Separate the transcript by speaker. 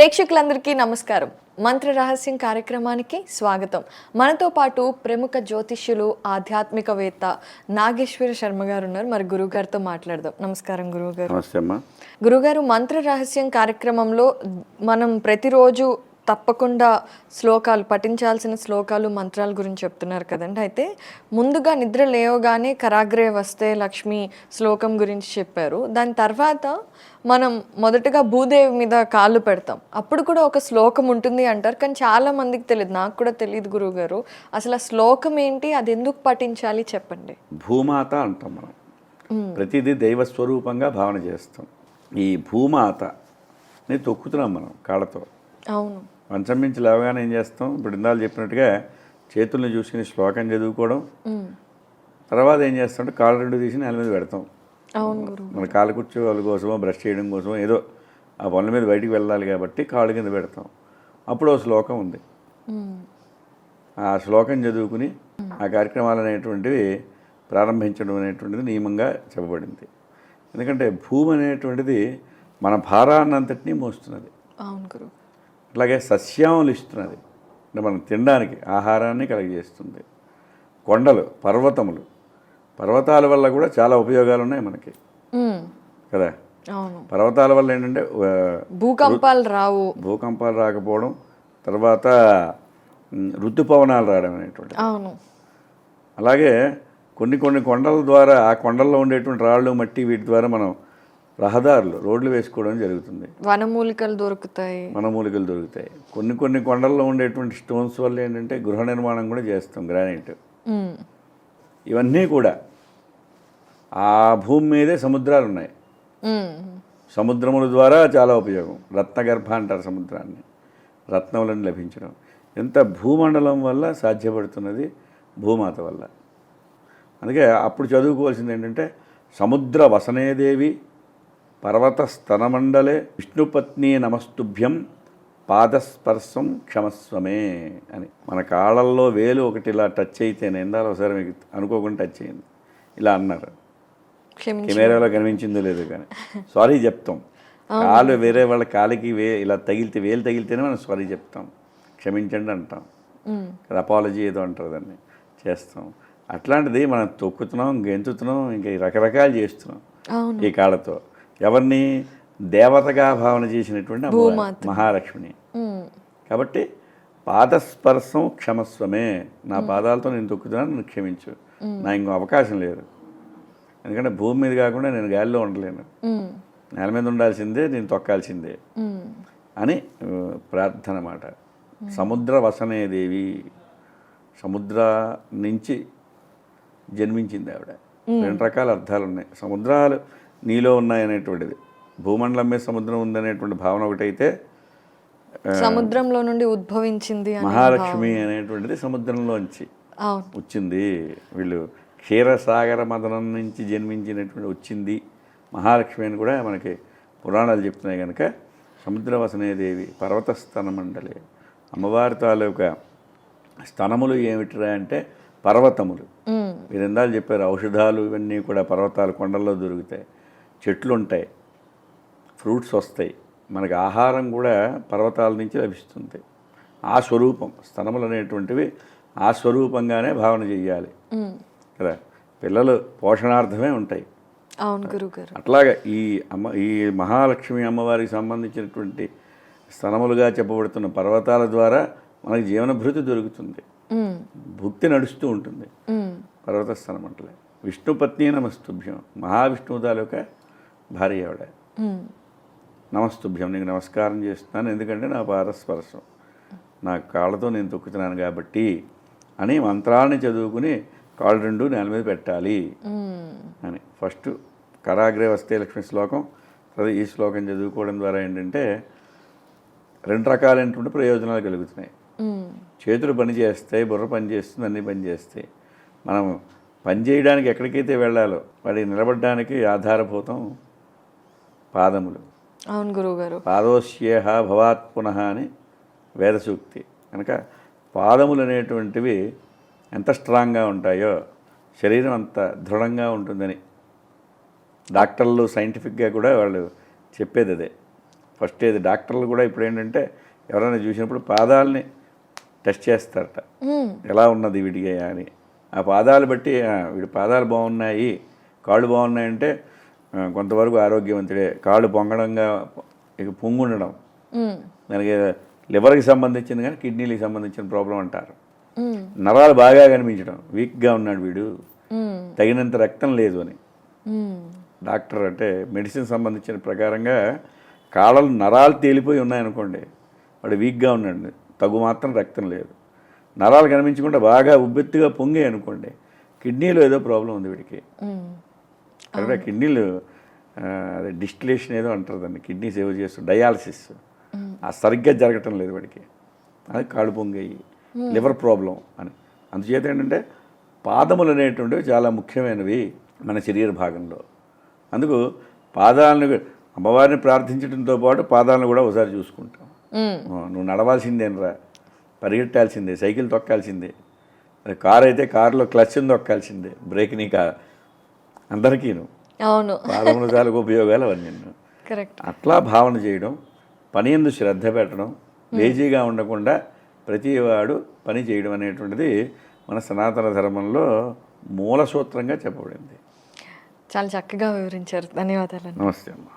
Speaker 1: ప్రేక్షకులందరికీ నమస్కారం. మంత్ర రహస్యం కార్యక్రమానికి స్వాగతం. మనతో పాటు ప్రముఖ జ్యోతిష్యులు ఆధ్యాత్మికవేత్త నాగేశ్వర శర్మ గారు ఉన్నారు. మరి గురువు గారితో మాట్లాడదాం. నమస్కారం గురువు గారు
Speaker 2: అమ్మా.
Speaker 1: గురుగారు మంత్ర రహస్యం కార్యక్రమంలో మనం ప్రతిరోజు తప్పకుండా శ్లోకాలు పఠించాల్సిన శ్లోకాలు మంత్రాల గురించి చెప్తున్నారు కదండి. అయితే ముందుగా నిద్ర లేవగానే కరాగ్రే వస్తే లక్ష్మి శ్లోకం గురించి చెప్పారు. దాని తర్వాత మనం మొదటగా భూదేవి మీద కాళ్ళు పెడతాం. అప్పుడు కూడా ఒక శ్లోకం ఉంటుంది అంటారు. కానీ చాలా మందికి తెలియదు. నాకు కూడా తెలియదు గురువు గారు. అసలు ఆ శ్లోకం ఏంటి? అది ఎందుకు పఠించాలి చెప్పండి.
Speaker 2: భూమాత అంటాం మనం. ప్రతిదీ దైవ స్వరూపంగా భావన చేస్తాం. ఈ భూమాతని తొక్కుతున్నాం మనం కాళ్ళతో.
Speaker 1: అవును.
Speaker 2: మంచం మించి లేవగానే ఏం చేస్తాం? ఇప్పుడు ఇందాలు చెప్పినట్టుగా చేతుల్ని చూసుకుని శ్లోకం చదువుకోవడం. తర్వాత ఏం చేస్తామంటే కాళ్ళు రెండు తీసి నేల మీద పెడతాం. మన కాలు కూర్చోవాళ్ళ కోసమో బ్రష్ చేయడం కోసమో ఏదో ఆ పనుల మీద బయటికి వెళ్ళాలి కాబట్టి కాళ్ళు కింద పెడతాం. అప్పుడు ఓ శ్లోకం ఉంది. ఆ శ్లోకం చదువుకుని ఆ కార్యక్రమాలు అనేటువంటివి ప్రారంభించడం అనేటువంటిది నియమంగా చెప్పబడింది. ఎందుకంటే భూమి అనేటువంటిది మన భారాన్నంతటినీ మోస్తున్నది.
Speaker 1: అవును
Speaker 2: అట్లాగే సస్యాములు ఇస్తున్నది. అంటే మనం తినడానికి ఆహారాన్ని కలుగజేస్తుంది. కొండలు పర్వతములు. పర్వతాల వల్ల కూడా చాలా ఉపయోగాలు ఉన్నాయి మనకి. కదా? పర్వతాల వల్ల ఏంటంటే
Speaker 1: భూకంపాలు రావు.
Speaker 2: భూకంపాలు రాకపోవడం తర్వాత ఋతుపవనాలు రావడం అనేటువంటి అలాగే కొన్ని కొన్ని కొండల ద్వారా ఆ కొండల్లో ఉండేటువంటి రాళ్ళు మట్టి వీటి ద్వారా మనం రహదారులు రోడ్లు వేసుకోవడం జరుగుతుంది.
Speaker 1: వనమూలికలు దొరుకుతాయి.
Speaker 2: వనమూలికలు దొరుకుతాయి. కొన్ని కొన్ని కొండల్లో ఉండేటువంటి స్టోన్స్ వల్ల ఏంటంటే గృహ నిర్మాణం కూడా చేస్తాం గ్రానైట్. ఇవన్నీ కూడా ఆ భూమి మీదే సముద్రాలు ఉన్నాయి. సముద్రముల ద్వారా చాలా ఉపయోగం. రత్నగర్భ అంటారు సముద్రాన్ని. రత్నములను లభించడం. ఎంత భూమండలం వల్ల సాధ్యపడుతున్నది భూమాత వల్ల. అందుకే అప్పుడు చదువుకోవాల్సింది ఏంటంటే సముద్ర వసనేదేవి పర్వత స్తనమండలే విష్ణుపత్ని నమస్తుభ్యం పాదస్పర్శం క్షమస్వమే అని. మన కాళ్ళల్లో వేలు ఒకటి ఇలా టచ్ అయితేనే ఇందాక ఒకసారి మీకు అనుకోకుండా టచ్ అయింది ఇలా అన్నారు. కెమెరాలో కనిపించిందో లేదో కానీ. సారీ చెప్తాం. కాలు వేరే వాళ్ళ కాలికి వే ఇలా తగిలితే వేలు తగిలితేనే మనం సారీ చెప్తాం. క్షమించండి అంటాం. అపాలజీ ఏదో అంటారు దాన్ని. చేస్తాం. అట్లాంటిది మనం తొక్కుతున్నాం గెంతుతున్నాం ఇంకా రకరకాలు చేస్తున్నాం ఈ కాళ్ళతో. ఎవరిని దేవతగా భావన చేసినటువంటి. మహాలక్ష్మిని. కాబట్టి పాదస్పర్శం క్షమస్వమే. నా పాదాలతో నేను తొక్కుతున్నాను నన్ను క్షమించు. నా ఇంకో అవకాశం లేదు. ఎందుకంటే భూమి మీద కాకుండా నేను గాలిలో ఉండలేను. నేల మీద ఉండాల్సిందే నేను తొక్కాల్సిందే. అని ప్రార్థన మాట. సముద్ర వసనే దేవి. సముద్ర నుంచి జన్మించింది ఆవిడ. రెండు రకాల అర్థాలు ఉన్నాయి. సముద్రాలు నీలో ఉన్నాయనేటువంటిది. భూమండలం మీద సముద్రం ఉందనేటువంటి భావన ఒకటైతే
Speaker 1: సముద్రంలో నుండి ఉద్భవించింది
Speaker 2: మహాలక్ష్మి అనేటువంటిది సముద్రంలోంచి వచ్చింది. వీళ్ళు క్షీరసాగర మదనం నుంచి జన్మించినటువంటి వచ్చింది మహాలక్ష్మి అని కూడా మనకి పురాణాలు చెప్తున్నాయి కనుక సముద్రవసనేదేవి పర్వత స్తన మండలి అమ్మవారి తాలూకా స్తనములు ఏమిటిరా అంటే పర్వతములు. మీరు ఎందాలు చెప్పారు ఔషధాలు ఇవన్నీ కూడా పర్వతాలు కొండల్లో దొరుకుతాయి. చెట్లు ఉంటాయి ఫ్రూట్స్ వస్తాయి. మనకి ఆహారం కూడా పర్వతాల నుంచి లభిస్తుంది. ఆ స్వరూపం స్తనములు అనేటువంటివి ఆ స్వరూపంగానే భావన చెయ్యాలి. కదా? పిల్లలు పోషణార్థమే ఉంటాయి.
Speaker 1: అవును గురువు గారు
Speaker 2: అట్లాగే ఈ అమ్మ ఈ మహాలక్ష్మి అమ్మవారికి సంబంధించినటువంటి స్తనములుగా చెప్పబడుతున్న పర్వతాల ద్వారా మనకి జీవనభృతి దొరుకుతుంది. భుక్తి నడుస్తూ ఉంటుంది. పర్వత స్థలం అంటే విష్ణుపత్ని నమస్తుభ్యం. మహావిష్ణువు తాలూకా భార్య ఆవిడ. నమస్తుభ్యం నీకు నమస్కారం చేస్తున్నాను. ఎందుకంటే నా పాదస్పర్శం. నా కాళ్ళతో నేను తొక్కుతున్నాను కాబట్టి అని మంత్రాన్ని చదువుకుని కాళ్ళు రెండు నేల మీద పెట్టాలి అని. ఫస్ట్ కరాగ్రే వస్తే లక్ష్మి శ్లోకం తర్వాత ఈ శ్లోకం చదువుకోవడం ద్వారా ఏంటంటే రెండు రకాలైనటువంటి ప్రయోజనాలు కలుగుతున్నాయి. చేతులు పని చేస్తాయి బుర్ర పని చేస్తుంది అన్ని పని చేస్తాయి. మనం పని చేయడానికి ఎక్కడికైతే వెళ్ళాలో వాడికి నిలబడడానికి ఆధారభూతం పాదములు.
Speaker 1: అవును గురువు గారు
Speaker 2: పాదోశ్యేహ భవాత్ పునః అని వేద సూక్తి కనుక పాదములు అనేటువంటివి ఎంత స్ట్రాంగ్గా ఉంటాయో శరీరం అంత దృఢంగా ఉంటుందని డాక్టర్లు సైంటిఫిక్గా కూడా వాళ్ళు చెప్పేది అదే. ఫస్ట్ ఏది డాక్టర్లు కూడా ఇప్పుడు ఏంటంటే ఎవరైనా చూసినప్పుడు పాదాలని టెస్ట్ చేస్తారట. ఎలా ఉన్నది వీడికి అని. ఆ పాదాలు బట్టి వీడి పాదాలు బాగున్నాయి కాళ్ళు బాగున్నాయంటే కొంతవరకు ఆరోగ్యవంతుడే కాళ్ళు పొంగడంగా ఇక పొంగుండడం. దానికి లివర్కి సంబంధించింది కానీ కిడ్నీలకు సంబంధించిన ప్రాబ్లం అంటారు. నరాలు బాగా కనిపించడం వీక్గా ఉన్నాడు వీడు. తగినంత రక్తం లేదు అని. డాక్టర్ అంటే మెడిసిన్ సంబంధించిన ప్రకారంగా కాళ్ళలు నరాలు తేలిపోయి ఉన్నాయనుకోండి వాడు వీక్గా ఉన్నాడు తగు మాత్రం రక్తం లేదు నరాలు కనిపించకుండా బాగా ఉబ్బెత్తుగా పొంగాయి అనుకోండి కిడ్నీలో ఏదో ప్రాబ్లం ఉంది వీడికి. కరెక్ట్. కిడ్నీలు అదే డిస్టిలేషన్ ఏదో అంటారు దాన్ని. కిడ్నీ సేవ్ చేస్తూ డయాలసిస్. ఆ సరిగ్గా జరగటం లేదు వాడికి. అది కాళ్ళు పొంగాయి లివర్ ప్రాబ్లం అని. అందుచేత ఏంటంటే పాదములు అనేటువంటివి చాలా ముఖ్యమైనవి మన శరీర భాగంలో. అందుకు పాదాలను అమ్మవారిని ప్రార్థించడంతో పాటు పాదాలను కూడా ఒకసారి చూసుకుంటాం. నువ్వు నడవాల్సిందేనరా పరిగెట్టాల్సిందే సైకిల్ తొక్కాల్సిందే. కారు అయితే కారులో క్లచ్ని తొక్కాల్సిందే. బ్రేక్ని కా అందరికీను.
Speaker 1: అవును.
Speaker 2: పాదముల తాలూకు ఉపయోగాలు అవన్నీ.
Speaker 1: కరెక్ట్.
Speaker 2: అట్లా భావన చేయడం పని ఎందు శ్రద్ధ పెట్టడం లేజీగా ఉండకుండా ప్రతివాడు పని చేయడం అనేటువంటిది మన సనాతన ధర్మంలో మూల సూత్రంగా చెప్పబడింది.
Speaker 1: చాలా చక్కగా వివరించారు. ధన్యవాదాలు
Speaker 2: నమస్తే అమ్మా.